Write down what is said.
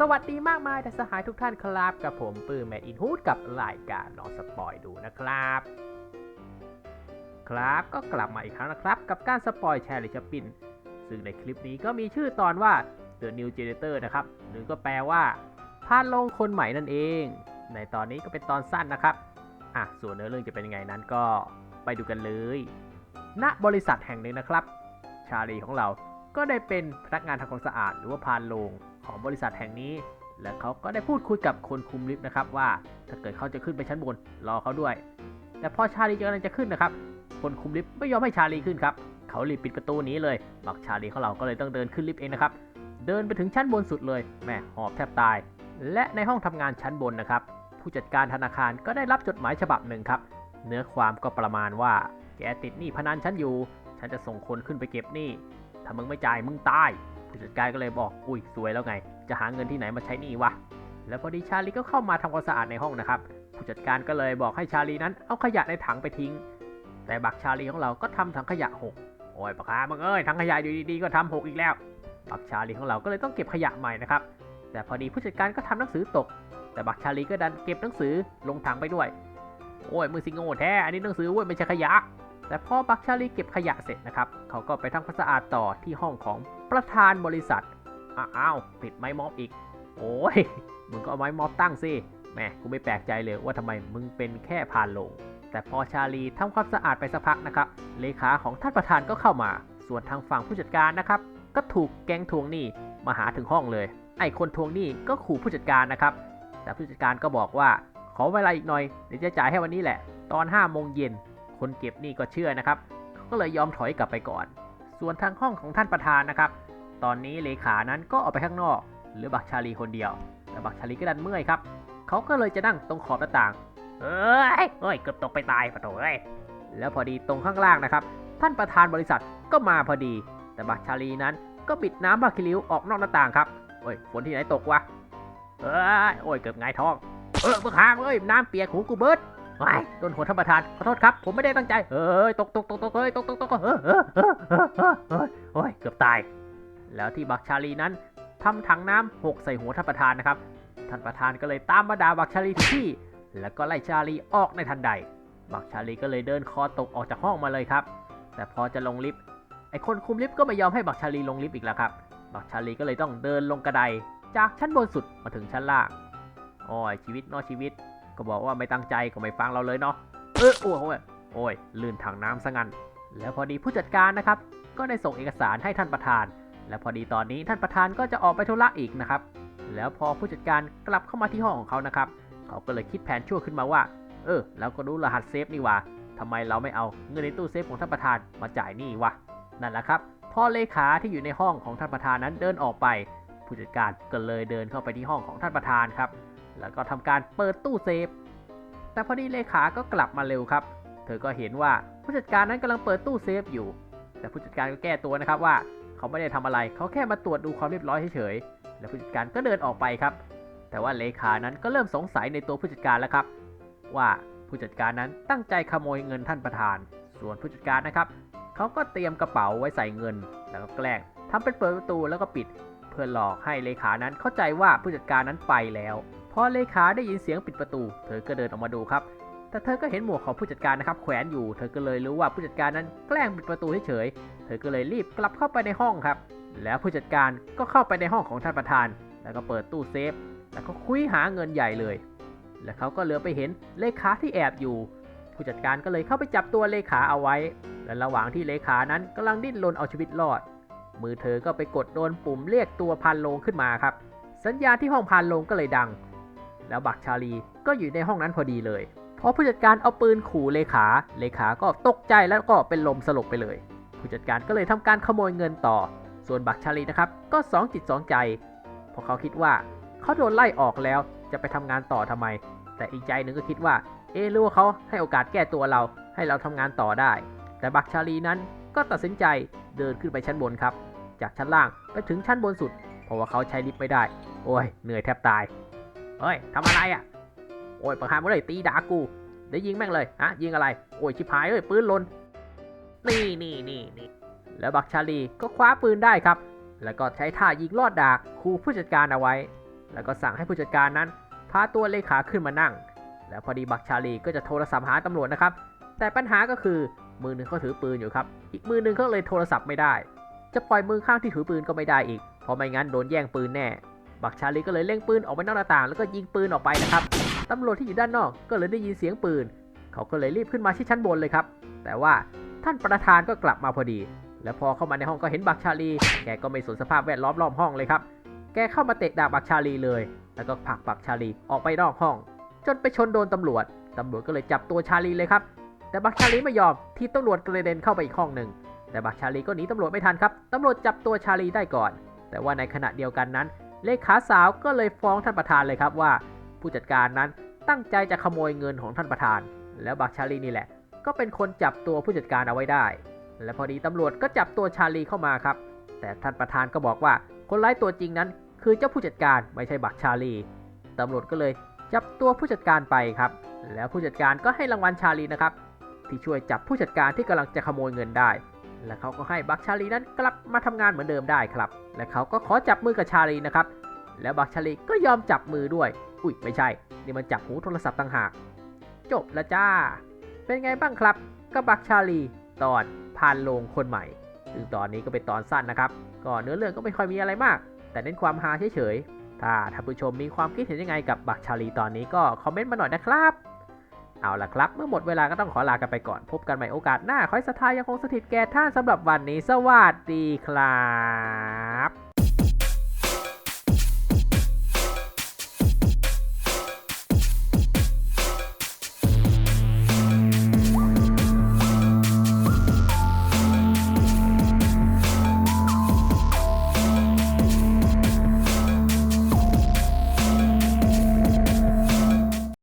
สวัสดีมากมายแต่สหายทุกท่านครับกับผมปื้มแมดอินฮูดกับรายการลองสปอยดูนะครับ ครับก็กลับมาอีกครั้งนะครับ กับการสปอยแชร์ลิชปิน ซึ่งในคลิปนี้ก็มีชื่อตอนว่า The New Generator นะครับ หรือก็แปลว่าพานลงคนใหม่นั่นเอง ในตอนนี้ก็เป็นตอนสั้นนะครับ อะส่วนเนื้อเรื่องจะเป็นยังไงนั้นก็ไปดูกันเลย ณบริษัทแห่งหนึ่งนะครับ ชาลีของเราก็ได้เป็นพนักงานทำความสะอาดหรือว่าพานโรง ของบริษัทแห่งนี้ และเขาก็ได้พูดคุยกับคนคุมลิฟต์นะครับว่าถ้าเกิดเขาจะขึ้นไปชั้นบนรอเขาด้วย แต่พอชาลีกำลังจะขึ้นนะครับ คนคุมลิฟต์ไม่ยอมให้ชาลีขึ้นครับเขารีบปิดประตูนี้เลยบักชาลีของเราก็เลยต้องเดินขึ้นลิฟต์เองนะครับเดินไปถึงชั้นบนสุดเลยแม่หอบแทบตาย และในห้องทำงานชั้นบนนะครับผู้จัดการธนาคารก็ได้รับจดหมายฉบับหนึ่งครับ เนื้อความก็ประมาณว่าแกติดหนี้พนันฉันอยู่ ฉันจะส่งคนขึ้นไปเก็บหนี้ ถ้ามึงไม่จ่ายมึงตาย ผู้จัดการก็เลยบอกอุ้ยสวยแล้วไง จะหาเงินที่ไหนมาใช้หนี้วะ แล้วพอดีชาลีก็เข้ามาทำความสะอาดในห้องนะครับ ผู้จัดการก็เลยบอกให้ชาลีนั้นเอาขยะในถังไปทิ้ง แต่บักชาลีของเราก็ทำถังขยะหกโอ้ยปะคามึงเอ้ยถังขยะอยู่ดีๆก็ทำหกอีกแล้ว บักชาลีของเราก็เลยต้องเก็บขยะใหม่นะครับ แต่พอดีผู้จัดการก็ทำหนังสือตก แต่บักชาลีก็ดันเก็บหนังสือลงถังไปด้วย โอ้ยมือสิงโง่แท้ อันนี้หนังสือเว้ยไม่ใช่ขยะ แต่พอบักชาลีเก็บขยะเสร็จนะครับ เขาก็ไปทำความสะอาดต่อที่ห้องของประธานบริษัท อ้าวติดไม้มอบอีก โอ้ย มึงก็เอาไม้มอบตั้งสิแหมกูไม่แปลกใจเลยว่าทำไมมึงเป็นแค่พานลง แต่พอชาลีทำความสะอาดไปสักพักนะครับ เลขาของท่านประธานก็เข้ามา ส่วนทางฝั่งผู้จัดการนะครับ ก็ถูกแก๊งทวงหนี้มาหาถึงห้องเลย ไอ้คนทวงหนี้ก็ขู่ผู้จัดการนะครับ แต่ผู้จัดการก็บอกว่า ขอเวลาอีกหน่อยเดี๋ยวจะจ่ายให้วันนี้แหละ ตอน5โมงเย็น คนเก็บนี้ก็เชื่อนะครับเขาก็เลยยอมถอยกลับไปก่อน ส่วนทางห้องของท่านประธานนะครับ ตอนนี้เลขานั้นก็ออกไปข้างนอกเหรือบักชาลีคนเดียว แต่บักชาลีก็ดันเมื่อยครับเขาก็เลยจะนั่งตรงขอบหน้าต่าง เอ้ยเอ้ยเกือบตกไปตายปะโถเอ้ยแล้วพอดีตรงข้างล่างนะครับ ท่านประธานบริษัทก็มาพอดี แต่บักชาลีนั้นก็ปิดน้ำบาคิริวออกนอกหน้าต่างครับโอ้ยฝนที่ไหนตกวะเอ้ยโอ้ยเกือบไงท้อง เออเมื่อค้างเอ้ยน้ำเปียกหูกูเบิด โดนหัวท่านประธานขอโทษครับ ผมไม่ได้ตั้งใจเอ้ยตกตกตกตกเอ้ยตกตกตกเออเออเออเออเออโอ้ยเกือบตาย แล้วที่บักชาลีนั้นทำถังน้ำหกใส่หัวท่านประธานนะครับท่านประธานก็เลยตามมาด่าบักชาลีที่ แล้วก็ไล่ชาลีออกในทันใด บักชาลีก็เลยเดินคอตกออกจากห้องมาเลยครับ แต่พอจะลงลิฟต์ไอคนคุมลิฟต์ก็ไม่ยอมให้บักชาลีลงลิฟต์อีกแล้วครับ บักชาลีก็เลยต้องเดินลงกระไดจากชั้นบนสุดมาถึงชั้นล่างโอ้ยชีวิตนอะชีวิต ก็บอกว่าไม่ตั้งใจก็ไม่ฟังเราเลยเนาะ เออโอ้ยโอ้ยโอ้ยลื่นถังน้ำซะงั้น แล้วพอดีผู้จัดการนะครับ ก็ได้ส่งเอกสารให้ท่านประธาน และพอดีตอนนี้ท่านประธานก็จะออกไปธุระอีกนะครับ แล้วพอผู้จัดการกลับเข้ามาที่ห้องของเขานะครับ เขาก็เลยคิดแผนชั่วขึ้นมาว่า เออแล้วก็รู้รหัสเซฟนี่ว่าทำไมเราไม่เอาเงินในตู้เซฟของท่านประธานมาจ่ายหนี้วะ นั่นแหละครับ พอเลขาที่อยู่ในห้องของท่านประธานนั้นเดินออกไป ผู้จัดการก็เลยเดินเข้าไปที่ห้องของท่านประธานครับ แล้วก็ทำการเปิดตู้เซฟ แต่พอดีเลขาก็กลับมาเร็วครับ เธอก็เห็นว่าผู้จัดการนั้นกำลังเปิดตู้เซฟอยู่ แต่ผู้จัดการก็แก้ตัวนะครับว่า เขาไม่ได้ทำอะไร เขาแค่มาตรวจดูความเรียบร้อยเฉยๆ แล้วผู้จัดการก็เดินออกไปครับ แต่ว่าเลขานั้นก็เริ่มสงสัยในตัวผู้จัดการแล้วครับ ว่าผู้จัดการนั้นตั้งใจขโมยเงินท่านประธาน ส่วนผู้จัดการนะครับ เขาก็เตรียมกระเป๋าไว้ใส่เงิน แล้วก็แกล้งทำเป็นเปิดประตูแล้วก็ปิด เพื่อหลอกให้เลขานั้นเข้าใจว่าผู้จัดการนั้นไปแล้ว พอเลขาได้ยินเสียงปิดประตู เธอก็เดินออกมาดูครับ แต่เธอก็เห็นหมวกของผู้จัดการนะครับแขวนอยู่ เธอก็เลยรู้ว่าผู้จัดการนั้นแกล้งปิดประตูเฉยๆ เธอก็เลยรีบกลับเข้าไปในห้องครับ แล้วผู้จัดการก็เข้าไปในห้องของท่านประธาน แล้วก็เปิดตู้เซฟ แล้วก็คุยหาเงินใหญ่เลย แล้วเขาก็เหลือไปเห็นเลขาที่แอบอยู่ ผู้จัดการก็เลยเข้าไปจับตัวเลขาเอาไว้ และระหว่างที่เลขานั้นกำลังดิ้นรนเอาชีวิตรอด มือเธอก็ไปกดโดนปุ่มเรียกตัวพันโลงขึ้นมาครับ สัญญาณที่ห้องพันโลงก็เลยดัง แล้วบักชาลีก็อยู่ในห้องนั้นพอดีเลยพอผู้จัดการเอาปืนขู่เลขา เลขาก็ตกใจแล้วก็เป็นลมสลบไปเลย ผู้จัดการก็เลยทำการขโมยเงินต่อ ส่วนบักชาลีนะครับก็สองจิตสองใจเพราะเขาคิดว่าเขาโดนไล่ออกแล้วจะไปทำงานต่อทำไม แต่อีกใจหนึ่งก็คิดว่า เอรือว่าเขาให้โอกาสแก้ตัวเราให้เราทำงานต่อได้ แต่บักชาลีนั้นก็ตัดสินใจเดินขึ้นไปชั้นบนครับ จากชั้นล่างไปถึงชั้นบนสุด เพราะว่าเขาใช้ลิฟต์ไม่ได้ โอ้ยเหนื่อยแทบตาย เฮ้ยทำอะไรอะ่ะ โอ้ยประคามเลยตีด่ากูเดี๋ยวยิงแม่งเลยฮะยิงอะไร โอ้ยชิบหายเอ้ยปืนลน นี่นี่นี่นี่แล้วบักชาลีก็คว้าปืนได้ครับ แล้วก็ใช้ท่ายิงลอดดากขู่ผู้จัดการเอาไว้ แล้วก็สั่งให้ผู้จัดการนั้น พาตัวเลขาขึ้นมานั่ง แล้วพอดีบักชาลีก็จะโทรศัพท์หาตำรวจนะครับ แต่ปัญหาก็คือมือหนึ่งเขาถือปืนอยู่ครับ อีกมือหนึ่งก็เลยโทรศัพท์ไม่ได้ จะปล่อยมือข้างที่ถือปืนก็ไม่ได้อีก เพราะไม่งั้นโดนแย่งปืนแน่ บักชาลีก็เลยเล็งปืนออกไปนอกหน้าต่าง แล้วก็ยิงปืนออกไปนะครับตำรวจที่อยู่ด้านนอกก็เลยได้ยินเสียงปืน เขาก็เลยรีบขึ้นมาที่ชั้นบนเลยครับ แต่ว่าท่านประธานก็กลับมาพอดี แล้วพอเข้ามาในห้องก็เห็นบักชาลี แกก็ไม่สนสภาพแวดล้อมรอบห้องเลยครับ แกเข้ามาเตะดาบบักชาลีเลย แล้วก็ผลักบักชาลีออกไปนอกห้อง จนไปชนโดนตำรวจ ตำรวจก็เลยจับตัวชาลีเลยครับ แต่บักชาลีไม่ยอม ทีบตำรวจกระเด็นเข้าไปอีกห้องหนึ่ง แต่บักชาลีก็หนีตำรวจไม่ทันครับ ตำรวจจับตัวชาลีได้ก่อน แต่ว่าในขณะเดียวกันนั้น เลขาสาวก็เลยฟ้องท่านประธานเลยครับว่า ผู้จัดการนั้นตั้งใจจะขโมยเงินของท่านประธาน แล้วบักชาลีนี่แหละ ก็เป็นคนจับตัวผู้จัดการเอาไว้ได้ และพอดีตำรวจก็จับตัวชาลีเข้ามาครับ แต่ท่านประธานก็บอกว่าคนร้ายตัวจริงนั้น คือเจ้าผู้จัดการไม่ใช่บักชาลีตำรวจก็เลยจับตัวผู้จัดการไปครับ แล้วผู้จัดการก็ให้รางวัลชาลีนะครับที่ช่วยจับผู้จัดการที่กำลังจะขโมยเงินได้ และเขาก็ให้บักชาลีนั้นกลับมาทำงานเหมือนเดิมได้ครับ และเขาก็ขอจับมือกับชาลีนะครับ แล้วบักชาลีก็ยอมจับมือด้วย อุ้ยไม่ใช่ นี่มันจับหูโทรศัพท์ต่างหาก จบล้วจ้า เป็นไงบ้างครับกับบักชาลีตอนพานโลงคนใหม่ซึ่งตอนนี้ก็เป็นตอนสั้นนะครับ ก็เนื้อเรื่องก็ไม่ค่อยมีอะไรมาก แต่เน้นความฮาเฉยๆ ถ้าท่านผู้ชมมีความคิดเห็นยังไงกับบักชาลีตอนนี้ก็คอมเมนต์มาหน่อยนะครับ เอาล่ะครับ เมื่อหมดเวลาก็ต้องขอลากันไปก่อน พบกันใหม่โอกาสหน้าขอให้ศรัทธายังคงสถิตแก่ท่านสำหรับวันนี้ สวัสดีครับ